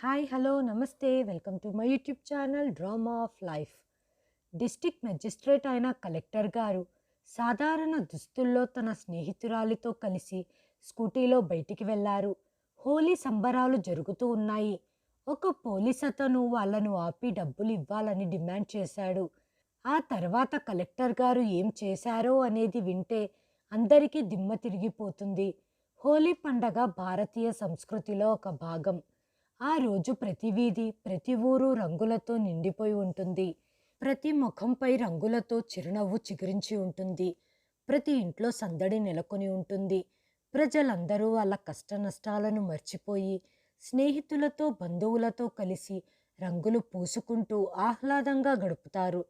Hi hello నమస్తే. Welcome to my YouTube channel drama of life district magistrate అయిన collector గారు సాధారణ దుస్తుల్లో తన స్నేహితురాలితో కలిసి స్కూటీలో బయటికి వెళ్ళారు హోలీ సంబరాలు జరుగుతూ ఉన్నాయి. ఒక పోలీస్ అతను వాళ్ళను ఆపి డబ్బులు ఇవ్వాలని డిమాండ్ చేశాడు. ఆ తర్వాత కలెక్టర్ గారు ఏం చేశారో అనేది వింటే అందరికీ దిమ్మ తిరిగిపోతుంది. హోలీ పండగ భారతీయ సంస్కృతిలో ఒక భాగం. ఆ రోజు ప్రతి వీధి ప్రతి ఊరు రంగులతో నిండిపోయి ఉంటుంది. ప్రతి ముఖంపై రంగులతో చిరునవ్వు చిగురించి ఉంటుంది. ప్రతి ఇంట్లో సందడి నెలకొని ఉంటుంది. ప్రజలందరూ వాళ్ళ కష్ట నష్టాలను మర్చిపోయి స్నేహితులతో బంధువులతో కలిసి రంగులు పూసుకుంటూ ఆహ్లాదంగా గడుపుతారు.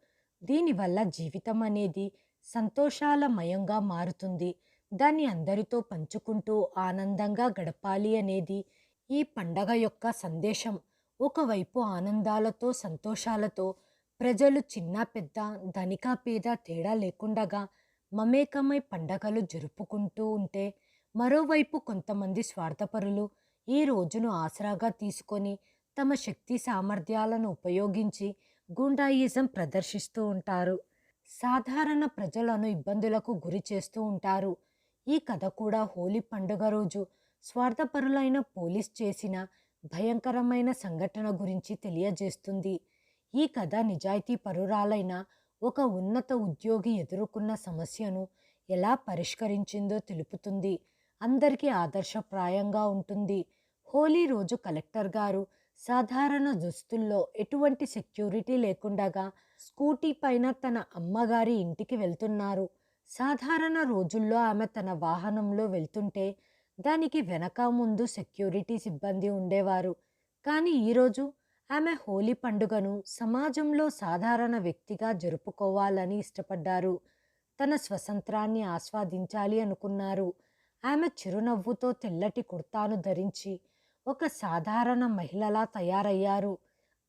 దీనివల్ల జీవితం అనేది సంతోషాలమయంగా మారుతుంది. దాన్ని అందరితో పంచుకుంటూ ఆనందంగా గడపాలి అనేది ఈ పండగ యొక్క సందేశం ఒకవైపు ఆనందాలతో సంతోషాలతో ప్రజలు చిన్న పెద్ద ధనిక పేద తేడా లేకుండగా మమేకమై పండగలు జరుపుకుంటూ ఉంటే మరోవైపు కొంతమంది స్వార్థపరులు ఈ రోజును ఆసరాగా తీసుకొని తమ శక్తి సామర్థ్యాలను ఉపయోగించి గుండాయిజం ప్రదర్శిస్తూ ఉంటారు. సాధారణ ప్రజలను ఇబ్బందులకు గురి చేస్తూ ఉంటారు. ఈ కథ కూడా హోలీ పండుగ రోజు స్వార్థపరులైన పోలీస్ చేసిన భయంకరమైన సంఘటన గురించి తెలియజేస్తుంది. ఈ కథ నిజాయితీ పరురాలైన ఒక ఉన్నత ఉద్యోగి ఎదుర్కొన్న సమస్యను ఎలా పరిష్కరించిందో తెలుపుతుంది. అందరికీ ఆదర్శప్రాయంగా ఉంటుంది. హోలీ రోజు కలెక్టర్ గారు సాధారణ దుస్తుల్లో ఎటువంటి సెక్యూరిటీ లేకుండగా స్కూటీ పైన తన అమ్మగారి ఇంటికి వెళ్తున్నారు. సాధారణ రోజుల్లో ఆమె తన వాహనంలో వెళ్తుంటే దానికి వెనక ముందు సెక్యూరిటీ సిబ్బంది ఉండేవారు. కానీ ఈరోజు ఆమె హోలీ పండుగను సమాజంలో సాధారణ వ్యక్తిగా జరుపుకోవాలని ఇష్టపడ్డారు. తన స్వతంత్రాన్ని ఆస్వాదించాలి అనుకున్నారు. ఆమె చిరునవ్వుతో తెల్లటి కుర్తాను ధరించి ఒక సాధారణ మహిళలా తయారయ్యారు.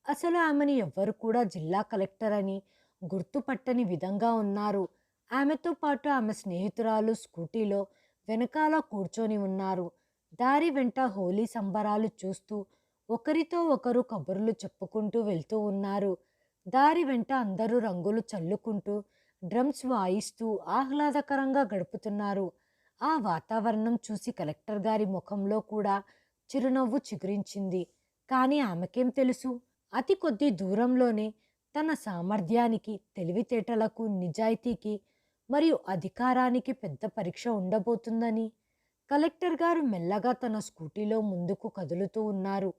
అసలు ఆమెను ఎవ్వరు కూడా జిల్లా కలెక్టర్ అని గుర్తుపట్టని విధంగా ఉన్నారు. ఆమెతో పాటు ఆమె స్నేహితురాలు స్కూటీలో వెనకాల కూర్చొని ఉన్నారు. దారి వెంట హోలీ సంబరాలు చూస్తూ ఒకరితో ఒకరు కబుర్లు చెప్పుకుంటూ వెళ్తూ ఉన్నారు. దారి వెంట అందరూ రంగులు చల్లుకుంటూ డ్రమ్స్ వాయిస్తూ ఆహ్లాదకరంగా గడుపుతున్నారు. ఆ వాతావరణం చూసి కలెక్టర్ గారి ముఖంలో కూడా చిరునవ్వు చిగురించింది. కానీ ఆమెకేం తెలుసు? అతి కొద్ది దూరంలోనే తన సామర్థ్యానికి తెలివితేటలకు నిజాయితీకి మరియు అధికారానికి పెద్ద పరీక్ష ఉండబోతుందని. కలెక్టర్ గారు మెల్లగా తన స్కూటీలో ముందుకు కదులుతూ ఉన్నారు.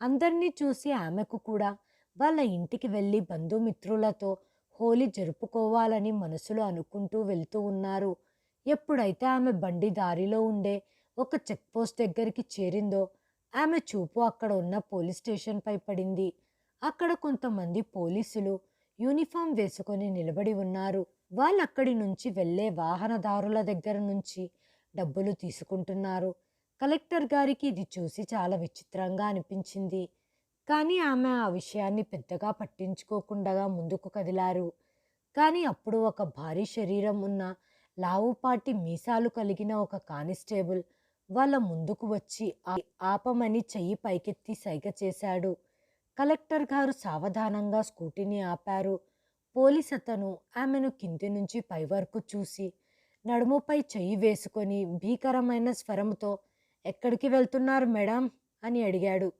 అందరినీ చూసి ఆమెకు కూడా వాళ్ళ ఇంటికి వెళ్ళి బంధుమిత్రులతో హోలీ జరుపుకోవాలని మనసులో అనుకుంటూ వెళ్తూ ఉన్నారు. ఎప్పుడైతే ఆమె బండి దారిలో ఉండే ఒక చెక్ పోస్ట్ దగ్గరికి చేరిందో ఆమె చూపు అక్కడ ఉన్న పోలీస్ స్టేషన్పై పడింది. అక్కడ కొంతమంది పోలీసులు యూనిఫామ్ వేసుకొని నిలబడి ఉన్నారు. వాళ్ళు అక్కడి నుంచి వెళ్ళే వాహనదారుల దగ్గర నుంచి డబ్బులు తీసుకుంటున్నారు. కలెక్టర్ గారికి ఇది చూసి చాలా విచిత్రంగా అనిపించింది. కానీ ఆమె ఆ విషయాన్ని పెద్దగా పట్టించుకోకుండా ముందుకు కదిలారు. కానీ అప్పుడు ఒక భారీ శరీరం ఉన్న లావుపాటి మీసాలు కలిగిన ఒక కానిస్టేబుల్ వాళ్ళ ముందుకు వచ్చి ఆ- ఆపమని చెయ్యి పైకెత్తి సైగ చేశాడు. కలెక్టర్ గారు సావధానంగా స్కూటీని ఆపారు. పోలీస్ అతను ఆమెను కింది నుంచి పై వరకు చూసి నడుముపై చెయ్యి వేసుకొని భీకరమైన స్వరంతో ఎక్కడికి వెళ్తున్నారు మేడం అని అడిగాడు.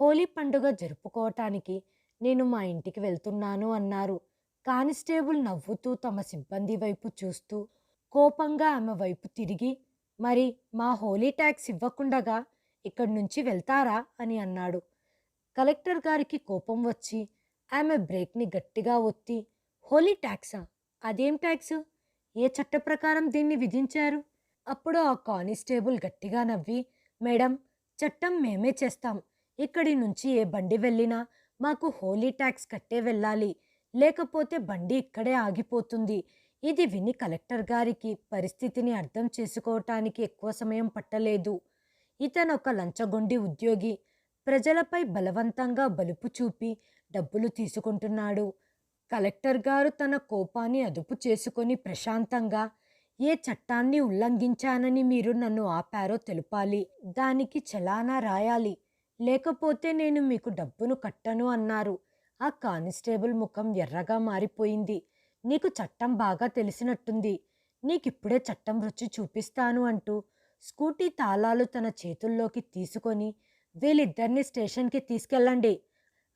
హోలీ పండుగ జరుపుకోవటానికి నేను మా ఇంటికి వెళ్తున్నాను అన్నారు. కానిస్టేబుల్ నవ్వుతూ తమ సిబ్బంది వైపు చూస్తూ కోపంగా ఆమె వైపు తిరిగి మరి మా హోలీ ట్యాక్స్ ఇవ్వకుండగా ఇక్కడి నుంచి వెళ్తారా? అని అన్నాడు. కలెక్టర్ గారికి కోపం వచ్చి ఆమె బ్రేక్ని గట్టిగా ఒత్తి హోలీ ట్యాక్సా? అదేం ట్యాక్స్? ఏ చట్ట ప్రకారం దీన్ని విధించారు? అప్పుడు ఆ కానిస్టేబుల్ గట్టిగా నవ్వి మేడం చట్టం మేమే చేస్తాం. ఇక్కడి నుంచి ఏ బండి వెళ్ళినా మాకు హోలీ ట్యాక్స్ కట్టే వెళ్ళాలి. లేకపోతే బండి ఇక్కడే ఆగిపోతుంది. ఇది విని కలెక్టర్ గారికి పరిస్థితిని అర్థం చేసుకోవటానికి ఎక్కువ సమయం పట్టలేదు. ఇతను ఒక లంచగొండి ఉద్యోగి ప్రజలపై బలవంతంగా బలుపు చూపి డబ్బులు తీసుకుంటున్నాడు. కలెక్టర్ గారు తన కోపాన్ని అదుపు చేసుకొని ప్రశాంతంగా ఏ చట్టాన్ని ఉల్లంఘించానని మీరు నన్ను ఆపారో తెలపాలి. దానికి చలానా రాయాలి. లేకపోతే నేను మీకు డబ్బును కట్టను అన్నారు. ఆ కానిస్టేబుల్ ముఖం ఎర్రగా మారిపోయింది. నీకు చట్టం బాగా తెలిసినట్టుంది. నీకిప్పుడే చట్టం రుచి చూపిస్తాను అంటూ స్కూటీ తాళాలు తన చేతుల్లోకి తీసుకొని వీళ్ళిద్దరిని స్టేషన్కి తీసుకెళ్ళండి.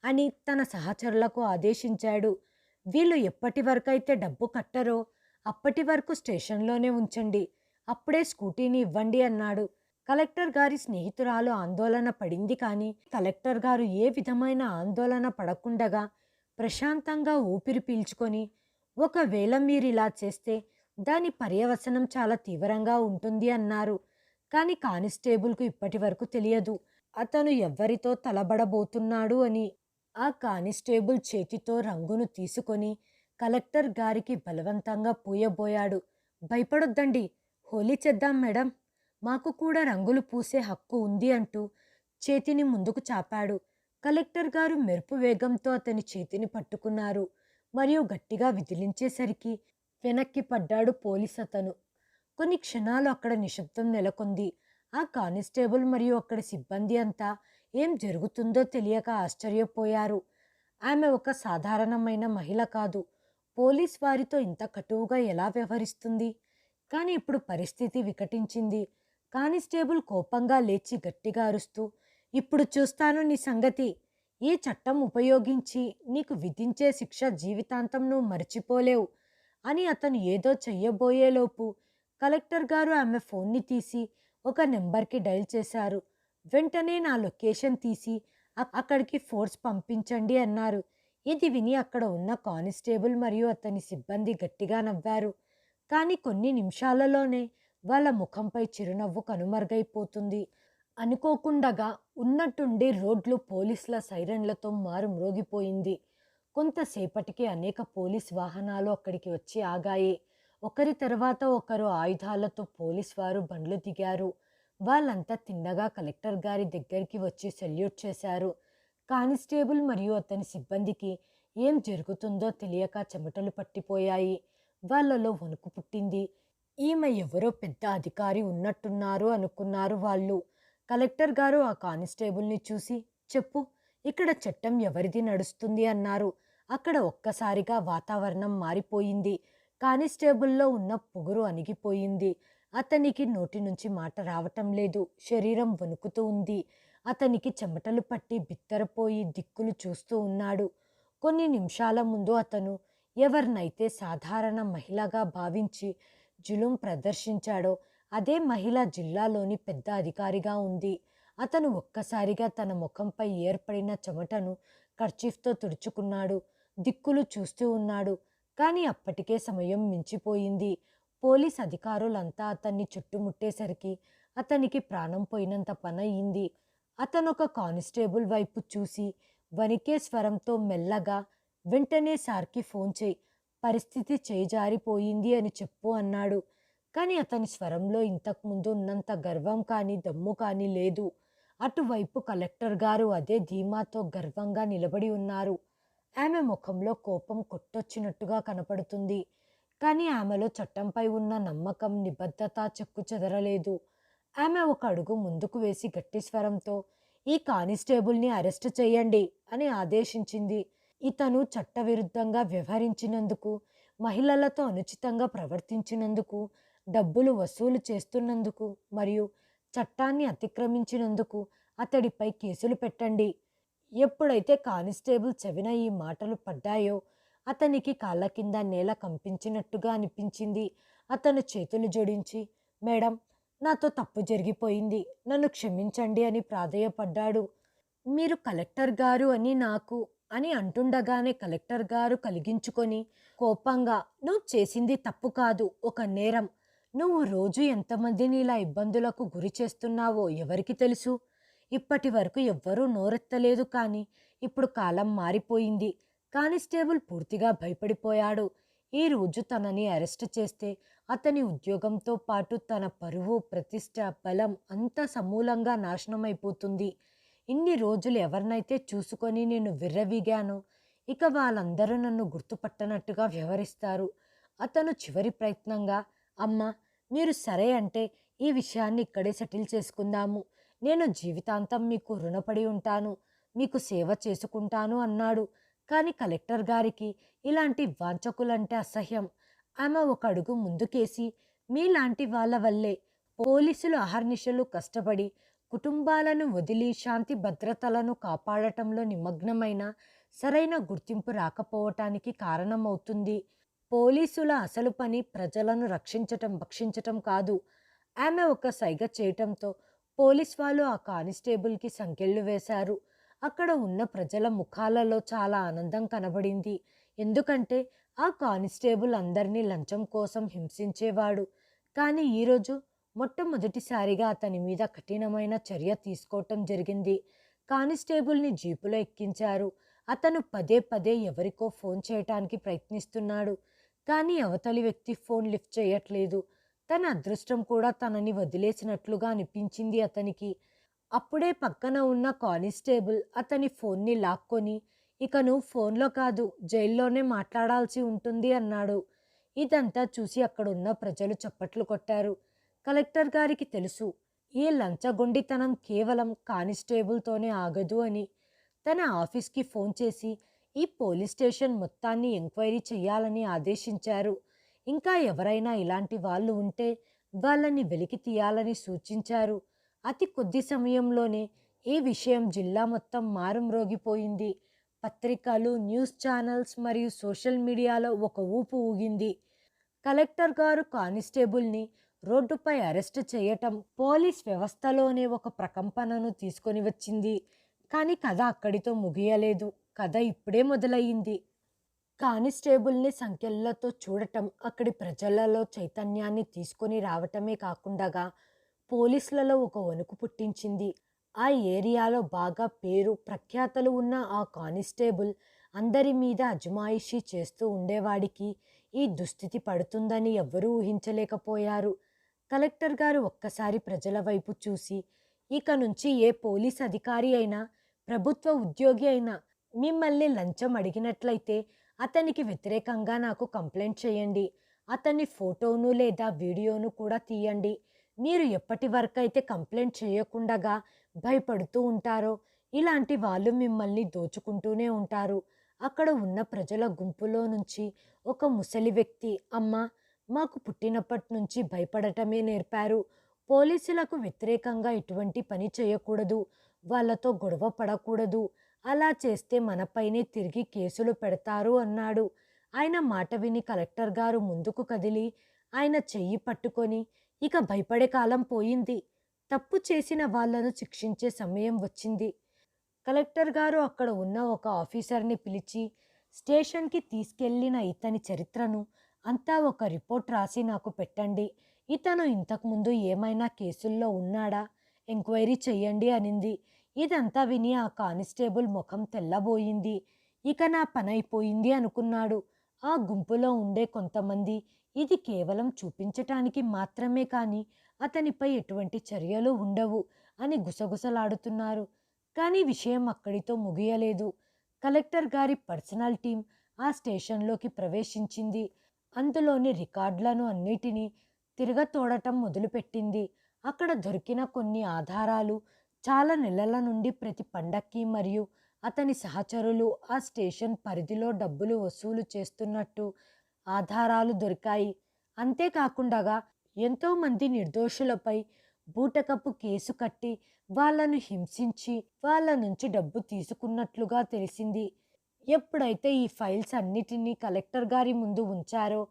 అని తన సహచరులకు ఆదేశించాడు. వీళ్ళు ఎప్పటి వరకైతే డబ్బు కట్టరో అప్పటి వరకు స్టేషన్లోనే ఉంచండి. అప్పుడే స్కూటీని ఇవ్వండి అన్నాడు. కలెక్టర్ గారి స్నేహితురాలు ఆందోళన పడింది కానీ కలెక్టర్ గారు ఏ విధమైన ఆందోళన పడకుండగా ప్రశాంతంగా ఊపిరి పీల్చుకొని ఒకవేళ మీరు ఇలా చేస్తే దాని పర్యవసనం చాలా తీవ్రంగా ఉంటుంది అన్నారు. కానీ కానిస్టేబుల్కు ఇప్పటి వరకు తెలియదు. అతను ఎవ్వరితో తలబడబోతున్నాడు అని ఆ కానిస్టేబుల్ చేతితో రంగును తీసుకొని కలెక్టర్ గారికి బలవంతంగా పూయబోయాడు. భయపడొద్దండి హోలీ చేద్దాం మేడం. మాకు కూడా రంగులు పూసే హక్కు ఉంది అంటూ చేతిని ముందుకు చాపాడు. కలెక్టర్ గారు మెరుపు వేగంతో అతని చేతిని పట్టుకున్నారు. మరియు గట్టిగా విదిలించేసరికి వెనక్కి పడ్డాడు పోలీస్ అతను. కొన్ని క్షణాలు అక్కడ నిశ్శబ్దం నెలకొంది. ఆ కానిస్టేబుల్ మరియు అక్కడి సిబ్బంది అంతా ఏం జరుగుతుందో తెలియక ఆశ్చర్యపోయారు. ఆమె ఒక సాధారణమైన మహిళ కాదు. పోలీస్ వారితో ఇంత కటువుగా ఎలా వ్యవహరిస్తుంది? కానీ ఇప్పుడు పరిస్థితి వికటించింది. కానిస్టేబుల్ కోపంగా లేచి గట్టిగా అరుస్తూ ఇప్పుడు చూస్తాను నీ సంగతి. ఈ చట్టం ఉపయోగించి నీకు విధించే శిక్ష జీవితాంతం నువ్వు మర్చిపోలేవు అని అతను ఏదో చెయ్యబోయేలోపు కలెక్టర్ గారు ఆమె ఫోన్ని తీసి ఒక నెంబర్కి డైల్ చేశారు. వెంటనే నా లొకేషన్ తీసి అక్కడికి ఫోర్స్ పంపించండి అన్నారు. ఇది విని అక్కడ ఉన్న కానిస్టేబుల్ మరియు అతని సిబ్బంది గట్టిగా నవ్వారు. కానీ కొన్ని నిమిషాలలోనే వాళ్ళ ముఖంపై చిరునవ్వు కనుమరుగైపోతుంది. అనుకోకుండగా ఉన్నట్టుండి రోడ్లు పోలీసుల సైరన్లతో మారు మ్రోగిపోయింది కొంతసేపటికి అనేక పోలీస్ వాహనాలు అక్కడికి వచ్చి ఆగాయి. ఒకరి తర్వాత ఒకరు ఆయుధాలతో పోలీస్ వారు బండ్లు దిగారు. వాళ్ళంతా తిన్నగా కలెక్టర్ గారి దగ్గరికి వచ్చి సెల్యూట్ చేశారు. కానిస్టేబుల్ మరియు అతని సిబ్బందికి ఏం జరుగుతుందో తెలియక చెమటలు పట్టిపోయాయి. వాళ్ళలో వణుకు పుట్టింది. ఈమె ఎవరో పెద్ద అధికారి ఉన్నట్టున్నారు అనుకున్నారు వాళ్ళు. కలెక్టర్ గారు ఆ కానిస్టేబుల్ని చూసి చెప్పు ఇక్కడ చట్టం ఎవరిది నడుస్తుంది? అన్నారు. అక్కడ ఒక్కసారిగా వాతావరణం మారిపోయింది. కానిస్టేబుల్లో ఉన్న పొగరు అణిగిపోయింది. అతనికి నోటి నుంచి మాట రావటం లేదు. శరీరం వణుకుతూ ఉంది. అతనికి చెమటలు పట్టి బిత్తరపోయి దిక్కులు చూస్తూ ఉన్నాడు. కొన్ని నిమిషాల ముందు అతను ఎవరినైతే సాధారణ మహిళగా భావించి జులుం ప్రదర్శించాడో అదే మహిళ జిల్లాలోని పెద్ద అధికారిగా ఉంది. అతను ఒక్కసారిగా తన ముఖంపై ఏర్పడిన చెమటను కర్చీఫ్తో తుడుచుకున్నాడు. దిక్కులు చూస్తూ ఉన్నాడు. కానీ అప్పటికే సమయం మించిపోయింది. పోలీస్ అధికారులంతా అతన్ని చుట్టుముట్టేసరికి అతనికి ప్రాణం పోయినంత పని అయింది అతను ఒక కానిస్టేబుల్ వైపు చూసి వణికే స్వరంతో మెల్లగా వెంటనే సార్కి ఫోన్ చేయి పరిస్థితి చేజారిపోయింది అని చెప్పు అన్నాడు. కానీ అతని స్వరంలో ఇంతకుముందు ఉన్నంత గర్వం కానీ దమ్ము కానీ లేదు. అటువైపు కలెక్టర్ గారు అదే ధీమాతో గర్వంగా నిలబడి ఉన్నారు. ఆమె ముఖంలో కోపం కొట్టొచ్చినట్టుగా కనపడుతుంది. కానీ ఆమెలో చట్టంపై ఉన్న నమ్మకం నిబద్ధత చెక్కు చెదరలేదు. ఆమె ఒక అడుగు ముందుకు వేసి గట్టి స్వరంతో ఈ కానిస్టేబుల్ని అరెస్ట్ చేయండి అని ఆదేశించింది. ఇతను చట్టవిరుద్ధంగా వ్యవహరించినందుకు మహిళలతో అనుచితంగా ప్రవర్తించినందుకు డబ్బులు వసూలు చేస్తున్నందుకు మరియు చట్టాన్ని అతిక్రమించినందుకు అతడిపై కేసులు పెట్టండి. ఎప్పుడైతే కానిస్టేబుల్ చెవిన ఈ మాటలు పడ్డాయో అతనికి కాళ్ళ కింద నేల కంపించినట్టుగా అనిపించింది. అతను చేతులు జోడించి మేడం నాతో తప్పు జరిగిపోయింది. నన్ను క్షమించండి అని ప్రాధేయపడ్డాడు. మీరు కలెక్టర్ గారు అని నాకు అని అంటుండగానే కలెక్టర్ గారు కలిగించుకొని కోపంగా నువ్వు చేసింది తప్పు కాదు ఒక నేరం. నువ్వు రోజు ఎంతమందిని ఇలా ఇబ్బందులకు గురి చేస్తున్నావో ఎవరికి తెలుసు? ఇప్పటి వరకు ఎవ్వరూ నోరెత్తలేదు కానీ ఇప్పుడు కాలం మారిపోయింది. కానిస్టేబుల్ పూర్తిగా భయపడిపోయాడు. ఈ రోజు తనని అరెస్ట్ చేస్తే అతని ఉద్యోగంతో పాటు తన పరువు ప్రతిష్ట బలం అంతా సమూలంగా నాశనమైపోతుంది. ఇన్ని రోజులు ఎవరినైతే చూసుకొని నేను విర్రవీగాను ఇక వాళ్ళందరూ నన్ను గుర్తుపట్టనట్టుగా వ్యవహరిస్తారు. అతను చివరి ప్రయత్నంగా అమ్మ మీరు సరే అంటే ఈ విషయాన్ని ఇక్కడే సెటిల్ చేసుకుందాము. నేను జీవితాంతం మీకు రుణపడి ఉంటాను మీకు సేవ చేసుకుంటాను అన్నాడు. కానీ కలెక్టర్ గారికి ఇలాంటి వాంచకులంటే అసహ్యం. ఆమె ఒక అడుగు ముందుకేసి మీలాంటి వాళ్ళ వల్లే పోలీసులు అహర్నిశలు కష్టపడి కుటుంబాలను వదిలి శాంతి భద్రతలను కాపాడటంలో నిమగ్నమైన సరైన గుర్తింపు రాకపోవటానికి కారణమవుతుంది. పోలీసుల అసలు పని ప్రజలను రక్షించటం భక్షించటం కాదు. ఆమె ఒక సైగ చేయటంతో పోలీస్ వాళ్ళు ఆ కానిస్టేబుల్కి సంకెళ్ళు వేశారు. అక్కడ ఉన్న ప్రజల ముఖాలలో చాలా ఆనందం కనబడింది. ఎందుకంటే ఆ కానిస్టేబుల్ అందరినీ లంచం కోసం హింసించేవాడు. కానీ ఈరోజు మొట్టమొదటిసారిగా అతని మీద కఠినమైన చర్య తీసుకోవటం జరిగింది. కానిస్టేబుల్ని జీపులో ఎక్కించారు. అతను పదే పదే ఎవరికో ఫోన్ చేయటానికి ప్రయత్నిస్తున్నాడు. కానీ అవతలి వ్యక్తి ఫోన్ లిఫ్ట్ చేయట్లేదు. తన అదృష్టం కూడా తనని వదిలేసినట్లుగా అనిపించింది అతనికి. అప్పుడే పక్కన ఉన్న కానిస్టేబుల్ అతని ఫోన్ని లాక్కొని ఇక నువ్వు ఫోన్లో కాదు జైల్లోనే మాట్లాడాల్సి ఉంటుంది అన్నాడు. ఇదంతా చూసి అక్కడున్న ప్రజలు చప్పట్లు కొట్టారు. కలెక్టర్ గారికి తెలుసు ఈ లంచగొండితనం కేవలం కానిస్టేబుల్తోనే ఆగదు అని. తన ఆఫీస్కి ఫోన్ చేసి ఈ పోలీస్ స్టేషన్ మొత్తాన్ని ఎంక్వైరీ చేయాలని ఆదేశించారు. ఇంకా ఎవరైనా ఇలాంటి వాళ్ళు ఉంటే వాళ్ళని వెలికి తీయాలని సూచించారు. అతి కొద్ది సమయంలోనే ఈ విషయం జిల్లా మొత్తం మారుమ్రోగిపోయింది పత్రికలు న్యూస్ ఛానల్స్ మరియు సోషల్ మీడియాలో ఒక ఊపు ఊగింది. కలెక్టర్ గారు కానిస్టేబుల్ని రోడ్డుపై అరెస్ట్ చేయటం పోలీస్ వ్యవస్థలోనే ఒక ప్రకంపనను తీసుకొని వచ్చింది. కానీ కథ అక్కడితో ముగియలేదు. కథ ఇప్పుడే మొదలయ్యింది. కానిస్టేబుల్ని సంఖ్యలతో చూడటం అక్కడి ప్రజలలో చైతన్యాన్ని తీసుకొని రావటమే కాకుండా పోలీసులలో ఒక వణుకు పుట్టించింది. ఆ ఏరియాలో బాగా పేరు ప్రఖ్యాతలు ఉన్న ఆ కానిస్టేబుల్ అందరి మీద అజమాయిషీ చేస్తూ ఉండేవాడికి ఈ దుస్థితి పడుతుందని ఎవ్వరూ ఊహించలేకపోయారు. కలెక్టర్ గారు ఒక్కసారి ప్రజల వైపు చూసి ఇక నుంచి ఏ పోలీస్ అధికారి అయినా ప్రభుత్వ ఉద్యోగి అయినా మిమ్మల్ని లంచం అడిగినట్లయితే అతనికి వ్యతిరేకంగా నాకు కంప్లైంట్ చేయండి. అతని ఫోటోను లేదా వీడియోను కూడా తీయండి. మీరు ఎప్పటి వరకు అయితే కంప్లైంట్ చేయకుండగా భయపడుతూ ఉంటారో ఇలాంటి వాళ్ళు మిమ్మల్ని దోచుకుంటూనే ఉంటారు. అక్కడ ఉన్న ప్రజల గుంపులో నుంచి ఒక ముసలి వ్యక్తి అమ్మ మాకు పుట్టినప్పటి నుంచి భయపడటమే నేర్పారు. పోలీసులకు వ్యతిరేకంగా ఎటువంటి పని చేయకూడదు. వాళ్ళతో గొడవ పడకూడదు. అలా చేస్తే మనపైనే తిరిగి కేసులు పెడతారు అన్నాడు. ఆయన మాట విని కలెక్టర్ గారు ముందుకు కదిలి ఆయన చెయ్యి పట్టుకొని ఇక భయపడే కాలం పోయింది. తప్పు చేసిన వాళ్ళను శిక్షించే సమయం వచ్చింది. కలెక్టర్ గారు అక్కడ ఉన్న ఒక ఆఫీసర్ని పిలిచి స్టేషన్కి తీసుకెళ్ళిన ఇతని చరిత్రను అంతా ఒక రిపోర్ట్ రాసి నాకు పెట్టండి. ఇతను ఇంతకుముందు ఏమైనా కేసుల్లో ఉన్నాడా? ఎంక్వైరీ చెయ్యండి అనింది. ఇదంతా విని ఆ కానిస్టేబుల్ ముఖం తెల్లబోయింది. ఇక నా పని అయిపోయింది అనుకున్నాడు. ఆ గుంపులో ఉండే కొంతమంది ఇది కేవలం చూపించటానికి మాత్రమే కానీ అతనిపై ఎటువంటి చర్యలు ఉండవు అని గుసగుసలాడుతున్నారు. కానీ విషయం అక్కడితో ముగియలేదు. కలెక్టర్ గారి పర్సనల్ టీం ఆ స్టేషన్లోకి ప్రవేశించింది. అందులోని రికార్డులను అన్నిటినీ తిరగతోడటం మొదలుపెట్టింది. అక్కడ దొరికిన కొన్ని ఆధారాలు చాలా నెలల నుండి ప్రతి పండక్కి మరియు అతని సహచరులు ఆ స్టేషన్ పరిధిలో డబ్బులు వసూలు చేస్తున్నట్టు ఆధారాలు దొరికాయి. అంతేకాకుండా ఎంతోమంది నిర్దోషులపై బూటకపు కేసు కట్టి వాళ్ళను హింసించి వాళ్ళ నుంచి డబ్బు తీసుకున్నట్లుగా తెలిసింది. ఎప్పుడైతే ఈ ఫైల్స్ అన్నిటినీ కలెక్టర్ గారి ముందు ఉంచారో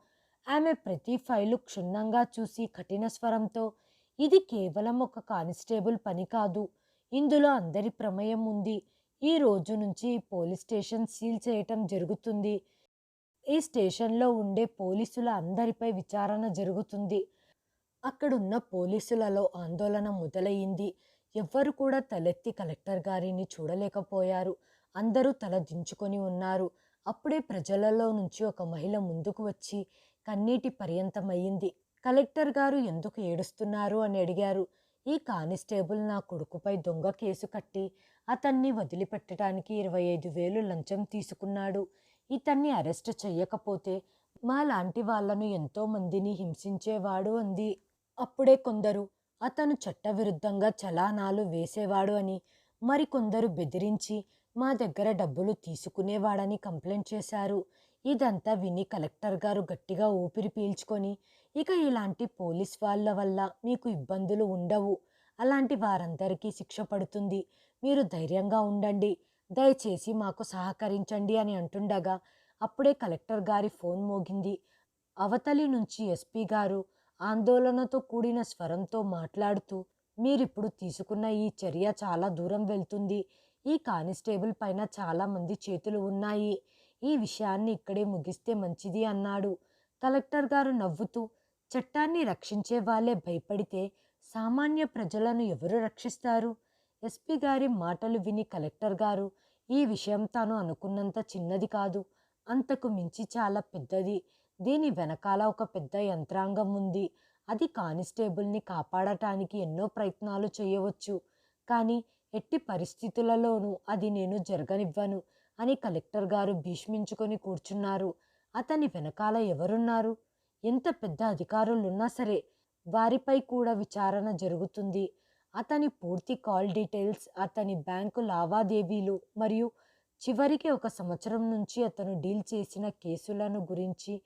ఆమె ప్రతి ఫైలు క్షుణ్ణంగా చూసి కఠిన స్వరంతో ఇది కేవలం ఒక కానిస్టేబుల్ పని కాదు. ఇందులో అందరి ప్రమేయం ఉంది. ఈ రోజు నుంచి పోలీస్ స్టేషన్ సీల్ చేయటం జరుగుతుంది. ఈ స్టేషన్లో ఉండే పోలీసుల అందరిపై విచారణ జరుగుతుంది. అక్కడున్న పోలీసులలో ఆందోళన మొదలయ్యింది. ఎవ్వరు కూడా తలెత్తి కలెక్టర్ గారిని చూడలేకపోయారు. అందరూ తల దించుకొని ఉన్నారు. అప్పుడే ప్రజలలో నుంచి ఒక మహిళ ముందుకు వచ్చి కన్నీటి పర్యంతమయ్యింది. కలెక్టర్ గారు ఎందుకు ఏడుస్తున్నారు అని అడిగారు. ఈ కానిస్టేబుల్ నా కొడుకుపై దొంగ కేసు కట్టి అతన్ని వదిలిపెట్టడానికి ఇరవై ఐదు వేలు లంచం తీసుకున్నాడు. ఇతన్ని అరెస్ట్ చెయ్యకపోతే మా లాంటి వాళ్ళను ఎంతో మందిని హింసించేవాడు అంది. అప్పుడే కొందరు అతను చట్టవిరుద్ధంగా చలానాలు వేసేవాడు అని మరికొందరు బెదిరించి మా దగ్గర డబ్బులు తీసుకునేవాడని కంప్లైంట్ చేశారు. ఇదంతా విని కలెక్టర్ గారు గట్టిగా ఊపిరి పీల్చుకొని ఇక ఇలాంటి పోలీస్ వాళ్ళ వల్ల మీకు ఇబ్బందులు ఉండవు. అలాంటి వారందరికీ శిక్ష పడుతుంది. మీరు ధైర్యంగా ఉండండి. దయచేసి మాకు సహకరించండి అని అంటుండగా అప్పుడే కలెక్టర్ గారి ఫోన్ మోగింది. అవతలి నుంచి ఎస్పీ గారు ఆందోళనతో కూడిన స్వరంతో మాట్లాడుతూ మీరిప్పుడు తీసుకున్న ఈ చర్య చాలా దూరం వెళ్తుంది. ఈ కానిస్టేబుల్ పైన చాలామంది చేతులు ఉన్నాయి. ఈ విషయాన్ని ఇక్కడే ముగిస్తే మంచిది అన్నాడు. కలెక్టర్ గారు నవ్వుతూ చట్టాన్ని రక్షించే వాళ్ళే భయపడితే సామాన్య ప్రజలను ఎవరు రక్షిస్తారు ఎస్పీ గారి మాటలు విని కలెక్టర్ గారు ఈ విషయం తాను అనుకున్నంత చిన్నది కాదు. అంతకు మించి చాలా పెద్దది. దీని వెనకాల ఒక పెద్ద యంత్రాంగం ఉంది. అది కానిస్టేబుల్ని కాపాడటానికి ఎన్నో ప్రయత్నాలు చేయవచ్చు. కానీ ఎట్టి పరిస్థితులలోనూ అది నేను జరగనివ్వను అని కలెక్టర్ గారు భీష్మించుకొని కూర్చున్నారు. అతని వెనకాల ఎవరున్నారు? ఎంత పెద్ద అధికారులున్నా సరే వారిపై కూడా విచారణ జరుగుతుంది. అతని పూర్తి కాల్ డీటెయిల్స్ అతని బ్యాంకు లావాదేవీలు మరియు చివరికి ఒక సంవత్సరం నుంచి అతను డీల్ చేసిన కేసులను గురించి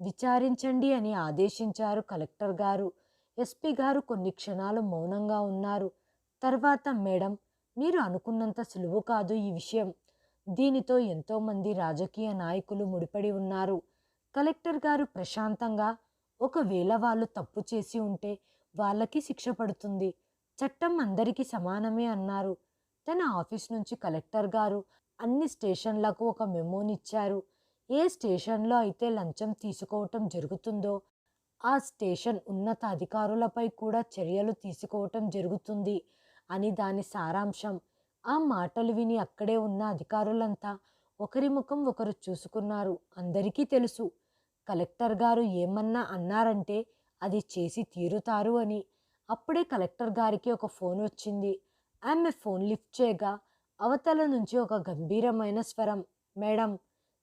విచారించండి అని ఆదేశించారు కలెక్టర్ గారు. ఎస్పీ గారు కొన్ని క్షణాలు మౌనంగా ఉన్నారు. తర్వాత మేడం మీరు అనుకున్నంత సులువు కాదు ఈ విషయం. దీనితో ఎంతోమంది రాజకీయ నాయకులు ముడిపడి ఉన్నారు. కలెక్టర్ గారు ప్రశాంతంగా ఒకవేళ వాళ్ళు తప్పు చేసి ఉంటే వాళ్ళకి శిక్ష పడుతుంది. చట్టం అందరికీ సమానమే అన్నారు. తన ఆఫీస్ నుంచి కలెక్టర్ గారు అన్ని స్టేషన్లకు ఒక మెమోనిచ్చారు. ఏ స్టేషన్లో అయితే లంచం తీసుకోవటం జరుగుతుందో ఆ స్టేషన్ ఉన్నత అధికారులపై కూడా చర్యలు తీసుకోవటం జరుగుతుంది అని దాని సారాంశం. ఆ మాటలు విని అక్కడే ఉన్న అధికారులంతా ఒకరి ముఖం ఒకరు చూసుకున్నారు. అందరికీ తెలుసు కలెక్టర్ గారు ఏమన్నా అన్నారంటే అది చేసి తీరుతారు అని. అప్పుడే కలెక్టర్ గారికి ఒక ఫోన్ వచ్చింది. ఆమె ఫోన్ లిఫ్ట్ చేయగా అవతల నుంచి ఒక గంభీరమైన స్వరం మేడం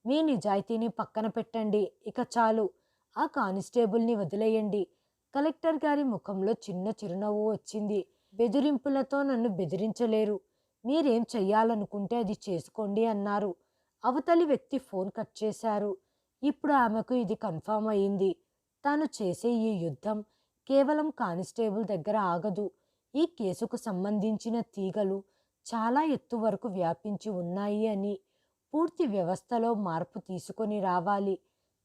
మీ నిజాయితీని పక్కన పెట్టండి ఇక చాలు. ఆ కానిస్టేబుల్ని వదిలేయండి. కలెక్టర్ గారి ముఖంలో చిన్న చిరునవ్వు వచ్చింది. బెదిరింపులతో నన్ను బెదిరించలేరు. మీరేం చెయ్యాలనుకుంటే అది చేసుకోండి అన్నారు. అవతలి వ్యక్తి ఫోన్ కట్ చేశారు. ఇప్పుడు ఆమెకు ఇది కన్ఫామ్ అయింది. తాను చేసే ఈ యుద్ధం కేవలం కానిస్టేబుల్ దగ్గర ఆగదు. ఈ కేసుకు సంబంధించిన తీగలు చాలా ఎత్తు వరకు వ్యాపించి ఉన్నాయి అని పూర్తి వ్యవస్థలో మార్పు తీసుకొని రావాలి.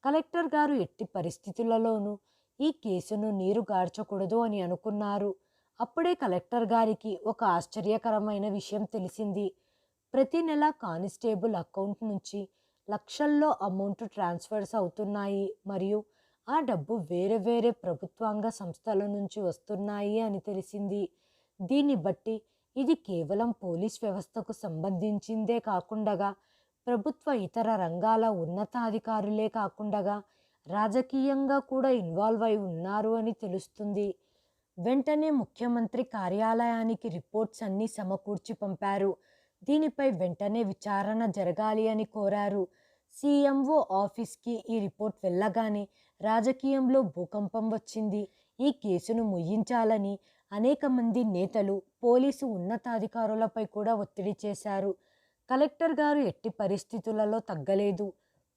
కలెక్టర్ గారు ఎట్టి పరిస్థితులలోనూ ఈ కేసును నీరు గార్చకూడదు అని అనుకున్నారు. అప్పుడే కలెక్టర్ గారికి ఒక ఆశ్చర్యకరమైన విషయం తెలిసింది. ప్రతి నెల కానిస్టేబుల్ అకౌంట్ నుంచి లక్షల్లో అమౌంట్ ట్రాన్స్ఫర్స్ అవుతున్నాయి. మరియు ఆ డబ్బు వేరే వేరే ప్రభుత్వాంగ సంస్థల నుంచి వస్తున్నాయి అని తెలిసింది. దీన్ని బట్టి ఇది కేవలం పోలీస్ వ్యవస్థకు సంబంధించిందే కాకుండా ప్రభుత్వ ఇతర రంగాల ఉన్నతాధికారులే కాకుండా రాజకీయంగా కూడా ఇన్వాల్వ్ అయి ఉన్నారు అని తెలుస్తుంది. వెంటనే ముఖ్యమంత్రి కార్యాలయానికి రిపోర్ట్స్ అన్నీ సమకూర్చి పంపారు. దీనిపై వెంటనే విచారణ జరగాలి అని కోరారు. సీఎంఓ ఆఫీస్కి ఈ రిపోర్ట్ వెళ్ళగానే రాజకీయంలో భూకంపం వచ్చింది. ఈ కేసును ముయ్యించాలని అనేక మంది నేతలు పోలీసు ఉన్నతాధికారులపై కూడా ఒత్తిడి చేశారు. కలెక్టర్ గారు ఎట్టి పరిస్థితులలో తగ్గలేదు.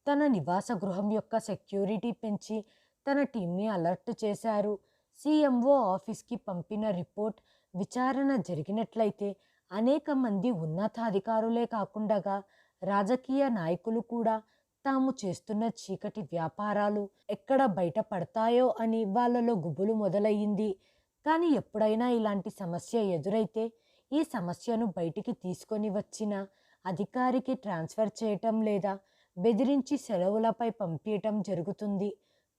తన నివాస గృహం యొక్క సెక్యూరిటీ పెంచి తన టీంని అలర్ట్ చేశారు. సీఎంఓ ఆఫీస్కి పంపిన రిపోర్ట్ విచారణ జరిగినట్లయితే అనేక మంది ఉన్నతాధికారులే కాకుండా రాజకీయ నాయకులు కూడా తాము చేస్తున్న చీకటి వ్యాపారాలు ఎక్కడ బయటపడతాయో అని వాళ్ళలో గుబులు మొదలయ్యింది. కానీ ఎప్పుడైనా ఇలాంటి సమస్య ఎదురైతే ఈ సమస్యను బయటికి తీసుకొని వచ్చిన అధికారికి ట్రాన్స్ఫర్ చేయటం లేదా బెదిరించి సెలవులపై పంపించటం జరుగుతుంది.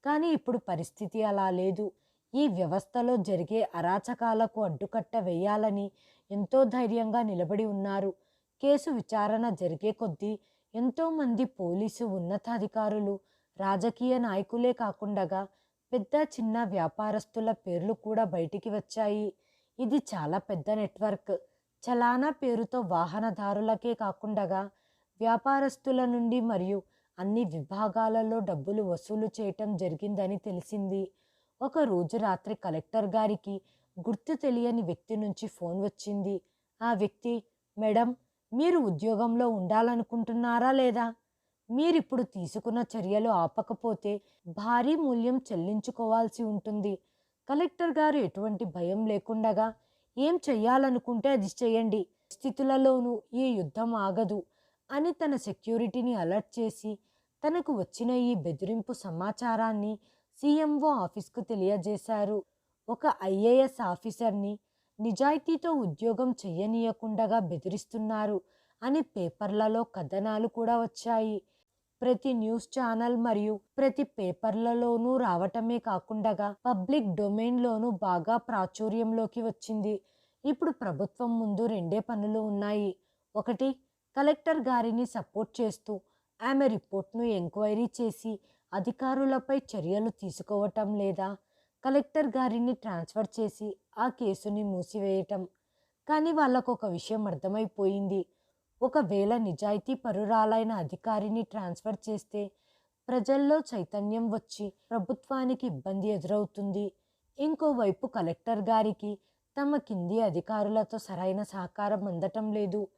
కానీ ఇప్పుడు పరిస్థితి అలా లేదు. ఈ వ్యవస్థలో జరిగే అరాచకాలకు అడ్డుకట్ట వేయాలని ఎంతో ధైర్యంగా నిలబడి ఉన్నారు. కేసు విచారణ జరిగే కొద్దీ ఎంతోమంది పోలీసు ఉన్నతాధికారులు రాజకీయ నాయకులే కాకుండగా పెద్ద చిన్న వ్యాపారస్తుల పేర్లు కూడా బయటికి వచ్చాయి. ఇది చాలా పెద్ద నెట్వర్క్. చలానా పేరుతో వాహనదారులకే కాకుండా వ్యాపారస్తుల నుండి మరియు అన్ని విభాగాలలో డబ్బులు వసూలు చేయటం జరిగిందని తెలిసింది. ఒక రోజు రాత్రి కలెక్టర్ గారికి గుర్తు తెలియని వ్యక్తి నుంచి ఫోన్ వచ్చింది. ఆ వ్యక్తి మేడం మీరు ఉద్యోగంలో ఉండాలనుకుంటున్నారా లేదా? మీరిప్పుడు తీసుకున్న చర్యలు ఆపకపోతే భారీ మూల్యం చెల్లించుకోవాల్సి ఉంటుంది. కలెక్టర్ గారు ఎటువంటి భయం లేకుండగా ఏం చెయ్యాలనుకుంటే అది చేయండి. స్థితులలోనూ ఈ యుద్ధం ఆగదు అని తన సెక్యూరిటీని అలర్ట్ చేసి తనకు వచ్చిన ఈ బెదిరింపు సమాచారాన్ని సీఎంఓ ఆఫీస్కు తెలియజేశారు. ఒక ఐఏఎస్ ఆఫీసర్ని నిజాయితీతో ఉద్యోగం చెయ్యనీయకుండగా బెదిరిస్తున్నారు అని పేపర్లలో కథనాలు కూడా వచ్చాయి. ప్రతి న్యూస్ ఛానల్ మరియు ప్రతి పేపర్లలోనూ రావటమే కాకుండా పబ్లిక్ డొమైన్లోనూ బాగా ప్రాచుర్యంలోకి వచ్చింది. ఇప్పుడు ప్రభుత్వం ముందు రెండే పనులు ఉన్నాయి. ఒకటి కలెక్టర్ గారిని సపోర్ట్ చేస్తూ ఆమె రిపోర్ట్ను ఎంక్వైరీ చేసి అధికారులపై చర్యలు తీసుకోవటం లేదా కలెక్టర్ గారిని ట్రాన్స్ఫర్ చేసి ఆ కేసుని మూసివేయటం. కానీ వాళ్ళకు ఒక విషయం అర్థమైపోయింది. ఒకవేళ నిజాయితీ పరురాలైన అధికారిని ట్రాన్స్ఫర్ చేస్తే ప్రజల్లో చైతన్యం వచ్చి ప్రభుత్వానికి ఇబ్బంది ఎదురవుతుంది. ఇంకోవైపు కలెక్టర్ గారికి తమ కింది అధికారులతో సరైన సహకారం అందటం లేదు.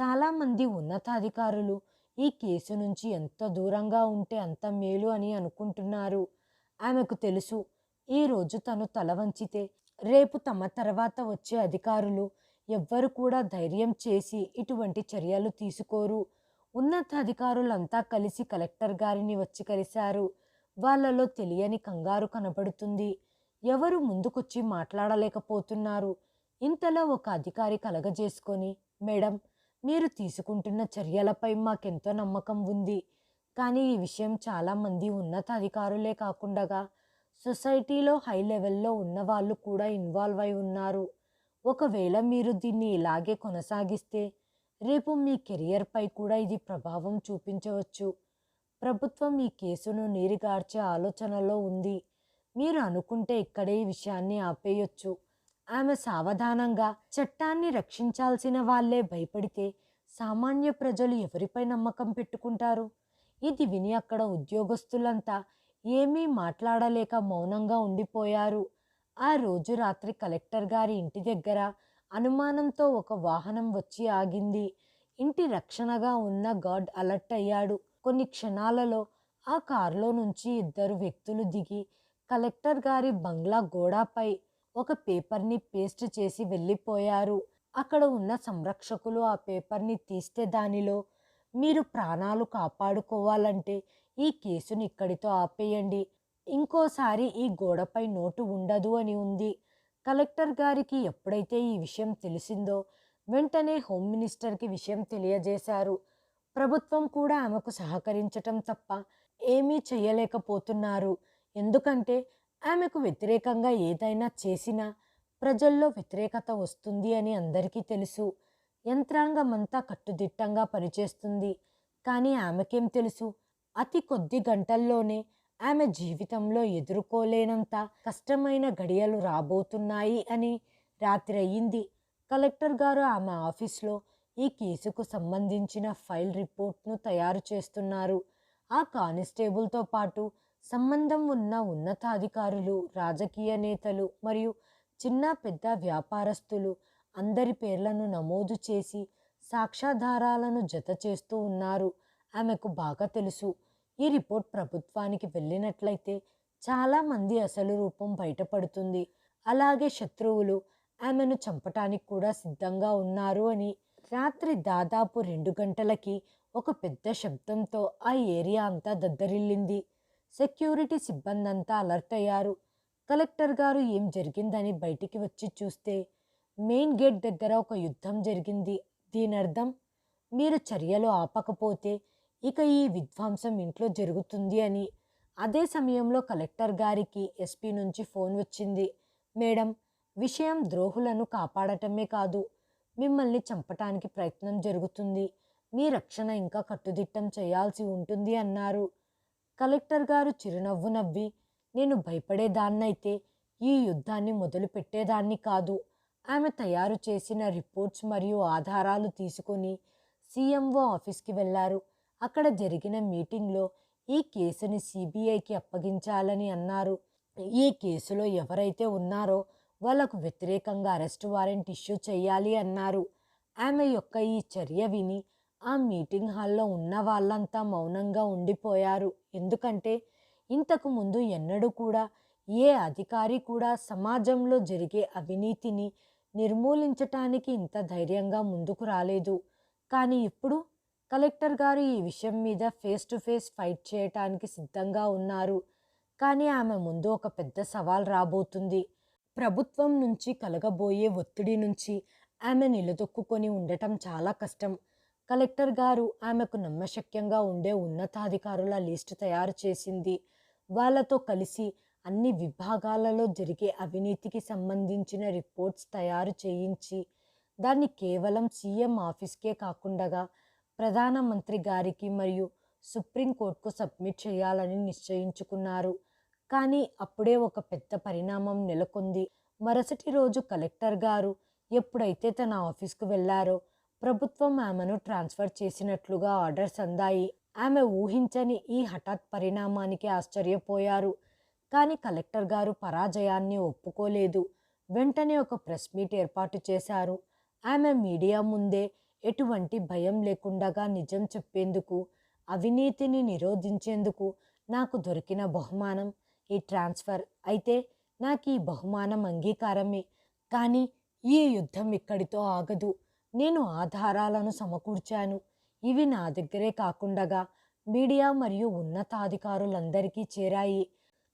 చాలామంది ఉన్నతాధికారులు ఈ కేసు నుంచి ఎంత దూరంగా ఉంటే అంత మేలు అని అనుకుంటున్నారు. ఆమెకు తెలుసు ఈరోజు తను తల వంచితే రేపు తమ తర్వాత వచ్చే అధికారులు ఎవ్వరు కూడా ధైర్యం చేసి ఇటువంటి చర్యలు తీసుకోరు. ఉన్నతాధికారులంతా కలిసి కలెక్టర్ గారిని వచ్చి కలిశారు. వాళ్ళలో తెలియని కంగారు కనబడుతుంది. ఎవరు ముందుకొచ్చి మాట్లాడలేకపోతున్నారు. ఇంతలో ఒక అధికారి కలగజేసుకొని మేడం మీరు తీసుకుంటున్న చర్యలపై మాకెంతో నమ్మకం ఉంది. కానీ ఈ విషయం చాలామంది ఉన్నతాధికారులే కాకుండా సొసైటీలో హై లెవెల్లో ఉన్న వాళ్ళు కూడా ఇన్వాల్వ్ అయి ఉన్నారు. ఒకవేళ మీరు దీన్ని ఇలాగే కొనసాగిస్తే రేపు మీ కెరియర్పై కూడా ఇది ప్రభావం చూపించవచ్చు. ప్రభుత్వం ఈ కేసును నీరుగార్చే ఆలోచనలో ఉంది. మీరు అనుకుంటే ఇక్కడే ఈ విషయాన్ని ఆపేయొచ్చు. ఆమె సావధానంగా చట్టాన్ని రక్షించాల్సిన వాళ్ళే భయపడితే సామాన్య ప్రజలు ఎవరిపై నమ్మకం పెట్టుకుంటారు? ఇది విని అక్కడ ఉద్యోగస్తులంతా ఏమీ మాట్లాడలేక మౌనంగా ఉండిపోయారు. ఆ రోజు రాత్రి కలెక్టర్ గారి ఇంటి దగ్గర అనుమానంతో ఒక వాహనం వచ్చి ఆగింది. ఇంటి రక్షణగా ఉన్న గార్డ్ అలర్ట్ అయ్యాడు. కొన్ని క్షణాలలో ఆ కారులో నుంచి ఇద్దరు వ్యక్తులు దిగి కలెక్టర్ గారి బంగ్లా గోడపై ఒక పేపర్ని పేస్ట్ చేసి వెళ్ళిపోయారు. అక్కడ ఉన్న సంరక్షకులు ఆ పేపర్ని తీస్తే దానిలో మీరు ప్రాణాలు కాపాడుకోవాలంటే ఈ కేసుని ఇక్కడితో ఆపేయండి. ఇంకోసారి ఈ గోడపై నోటు ఉండదు అని ఉంది. కలెక్టర్ గారికి ఎప్పుడైతే ఈ విషయం తెలిసిందో వెంటనే హోమ్ మినిస్టర్కి విషయం తెలియజేశారు. ప్రభుత్వం కూడా ఆమెకు సహకరించటం తప్ప ఏమీ చేయలేకపోతున్నారు. ఎందుకంటే ఆమెకు వ్యతిరేకంగా ఏదైనా చేసినా ప్రజల్లో వ్యతిరేకత వస్తుంది అని అందరికీ తెలుసు. యంత్రాంగం అంతా కట్టుదిట్టంగా పనిచేస్తుంది. కానీ ఆమెకేం తెలుసు? అతి కొద్ది గంటల్లోనే ఆమె జీవితంలో ఎదుర్కోలేనంత కష్టమైన గడియలు రాబోతున్నాయి అని రాత్రి అయ్యింది. కలెక్టర్ గారు ఆమె ఆఫీస్లో ఈ కేసుకు సంబంధించిన ఫైల్ రిపోర్ట్ను తయారు చేస్తున్నారు. ఆ కానిస్టేబుల్తో పాటు సంబంధం ఉన్న ఉన్నతాధికారులు రాజకీయ నేతలు మరియు చిన్న పెద్ద వ్యాపారస్తులు అందరి పేర్లను నమోదు చేసి సాక్ష్యాధారాలను జత చేస్తూ ఉన్నారు. ఆమెకు బాగా తెలుసు. ఈ రిపోర్ట్ ప్రభుత్వానికి వెళ్ళినట్లయితే చాలామంది అసలు రూపం బయటపడుతుంది. అలాగే శత్రువులు ఆమెను చంపటానికి కూడా సిద్ధంగా ఉన్నారు అని రాత్రి దాదాపు రెండు గంటలకి ఒక పెద్ద శబ్దంతో ఆ ఏరియా అంతా దద్దరిల్లింది. సెక్యూరిటీ సిబ్బంది అంతా అలర్ట్ అయ్యారు. కలెక్టర్ గారు ఏం జరిగిందని బయటికి వచ్చి చూస్తే మెయిన్ గేట్ దగ్గర ఒక యుద్ధం జరిగింది. దీని అర్థం మీరు చర్యలు ఆపకపోతే ఇక ఈ విధ్వంసం ఇంట్లో జరుగుతుంది అని. అదే సమయంలో కలెక్టర్ గారికి ఎస్పీ నుంచి ఫోన్ వచ్చింది. మేడం విషయం ద్రోహులను కాపాడటమే కాదు మిమ్మల్ని చంపటానికి ప్రయత్నం జరుగుతుంది. మీ రక్షణ ఇంకా కట్టుదిట్టం చేయాల్సి ఉంటుంది అన్నారు. కలెక్టర్ గారు చిరునవ్వు నవ్వి నేను భయపడేదాన్నైతే ఈ యుద్ధాన్ని మొదలు పెట్టేదాన్ని కాదు. ఆమె తయారు చేసిన రిపోర్ట్స్ మరియు ఆధారాలు తీసుకొని సీఎంఓ ఆఫీస్కి వెళ్ళారు అక్కడ జరిగిన మీటింగ్లో ఈ కేసుని సిబిఐకి అప్పగించాలని అన్నారు. ఈ కేసులో ఎవరైతే ఉన్నారో వాళ్ళకు వ్యతిరేకంగా అరెస్ట్ వారెంట్ ఇష్యూ చేయాలి అన్నారు. ఆమె యొక్క ఈ చర్య విని ఆ మీటింగ్ హాల్లో ఉన్న వాళ్ళంతా మౌనంగా ఉండిపోయారు. ఎందుకంటే ఇంతకు ముందు ఎన్నడూ కూడా ఏ అధికారి కూడా సమాజంలో జరిగే అవినీతిని నిర్మూలించటానికి ఇంత ధైర్యంగా ముందుకు రాలేదు. కానీ ఇప్పుడు కలెక్టర్ గారు ఈ విషయం మీద ఫేస్ టు ఫేస్ ఫైట్ చేయటానికి సిద్ధంగా ఉన్నారు. కానీ ఆమె ముందు ఒక పెద్ద సవాల్ రాబోతుంది. ప్రభుత్వం నుంచి కలగబోయే ఒత్తిడి నుంచి ఆమె నిలదొక్కుకొని ఉండటం చాలా కష్టం. కలెక్టర్ గారు ఆమెకు నమ్మశక్యంగా ఉండే ఉన్నతాధికారుల లిస్టు తయారు చేసింది. వాళ్ళతో కలిసి అన్ని విభాగాలలో జరిగే అవినీతికి సంబంధించిన రిపోర్ట్స్ తయారు చేయించి దాన్ని కేవలం సీఎం ఆఫీస్కే కాకుండా ప్రధానమంత్రి గారికి మరియు సుప్రీంకోర్టుకు సబ్మిట్ చేయాలని నిశ్చయించుకున్నారు. కానీ అప్పుడే ఒక పెద్ద పరిణామం నెలకొంది. మరుసటి రోజు కలెక్టర్ గారు ఎప్పుడైతే తన ఆఫీస్కు వెళ్ళారో ప్రభుత్వం ఆమెను ట్రాన్స్ఫర్ చేసినట్లుగా ఆర్డర్స్ అందాయి. ఆమె ఊహించని ఈ హఠాత్ పరిణామానికి ఆశ్చర్యపోయారు. కానీ కలెక్టర్ గారు పరాజయాన్ని ఒప్పుకోలేదు. వెంటనే ఒక ప్రెస్ మీట్ ఏర్పాటు చేశారు. ఆమె మీడియా ముందే ఎటువంటి భయం లేకుండగా నిజం చెప్పేందుకు అవినీతిని నిరోధించేందుకు నాకు దొరికిన బహుమానం ఈ ట్రాన్స్ఫర్. అయితే నాకు ఈ బహుమానం అంగీకారమే. కానీ ఈ యుద్ధం ఇక్కడితో ఆగదు. నేను ఆధారాలను సమకూర్చాను. ఇవి నా దగ్గరే కాకుండా మీడియా మరియు ఉన్నతాధికారులందరికీ చేరాయి.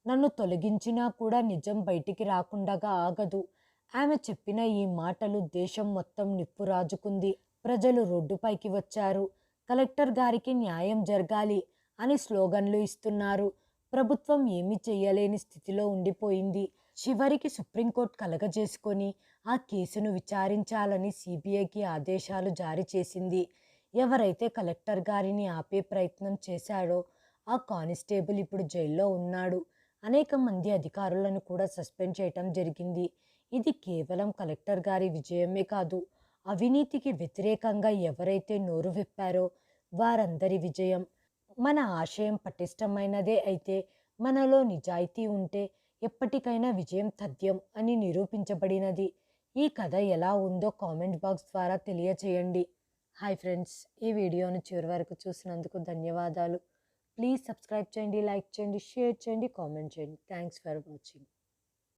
నన్ను తొలగించినా కూడా నిజం బయటికి రాకుండగా ఆగదు. ఆమె చెప్పిన ఈ మాటలు దేశం మొత్తం నిప్పు రాజుకుంది ప్రజలు రోడ్డుపైకి వచ్చారు. కలెక్టర్ గారికి న్యాయం జరగాలి అని స్లోగన్లు ఇస్తున్నారు. ప్రభుత్వం ఏమీ చేయలేని స్థితిలో ఉండిపోయింది. చివరికి సుప్రీంకోర్టు కలగజేసుకొని ఆ కేసును విచారించాలని సిబిఐకి ఆదేశాలు జారీ చేసింది. ఎవరైతే కలెక్టర్ గారిని ఆపే ప్రయత్నం చేశాడో ఆ కానిస్టేబుల్ ఇప్పుడు జైల్లో ఉన్నాడు. అనేక మంది అధికారులను కూడా సస్పెండ్ చేయటం జరిగింది. ఇది కేవలం కలెక్టర్ గారి విజయమే కాదు అవినీతికి వ్యతిరేకంగా ఎవరైతే నోరు విప్పారో వారందరి విజయం. మన ఆశయం పటిష్టమైనదే అయితే మనలో నిజాయితీ ఉంటే ఎప్పటికైనా విజయం తథ్యం అని నిరూపించబడినది. ఈ కథ ఎలా ఉందో కామెంట్ బాక్స్ ద్వారా తెలియచేయండి. హాయ్ ఫ్రెండ్స్ ఈ వీడియోను చివరి వరకు చూసినందుకు ధన్యవాదాలు. ప్లీజ్ సబ్స్క్రైబ్ చేయండి లైక్ చేయండి షేర్ చేయండి కామెంట్ చేయండి. Thanks for watching.